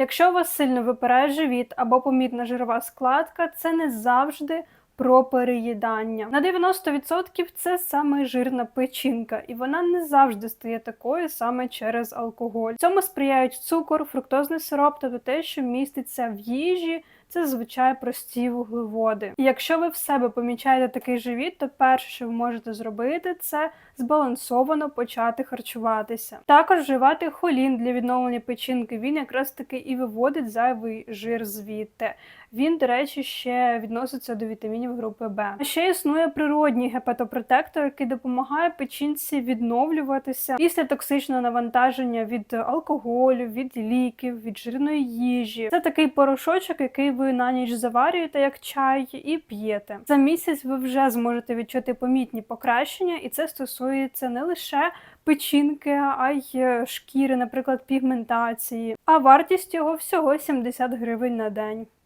Якщо у вас сильно випирає живіт або помітна жирова складка, це не завжди про переїдання. На 90% це саме жирна печінка, і вона не завжди стає такою саме через алкоголь. Цьому сприяють цукор, фруктозний сироп, тобто те, що міститься в їжі. Це зазвичай прості вуглеводи. І якщо ви в себе помічаєте такий живіт, то перше, що ви можете зробити, це збалансовано почати харчуватися. Також вживати холін для відновлення печінки. Він якраз таки і виводить зайвий жир звідти. Він, до речі, ще відноситься до вітамінів групи Б. Ще існує природній гепатопротектор, який допомагає печінці відновлюватися після токсичного навантаження від алкоголю, від ліків, від жирної їжі. Це такий порошочок, який ви на ніч заварюєте як чай і п'єте. За місяць ви вже зможете відчути помітні покращення, і це стосується не лише печінки, а й е, шкіри, наприклад, пігментації. А вартість його всього 70 гривень на день.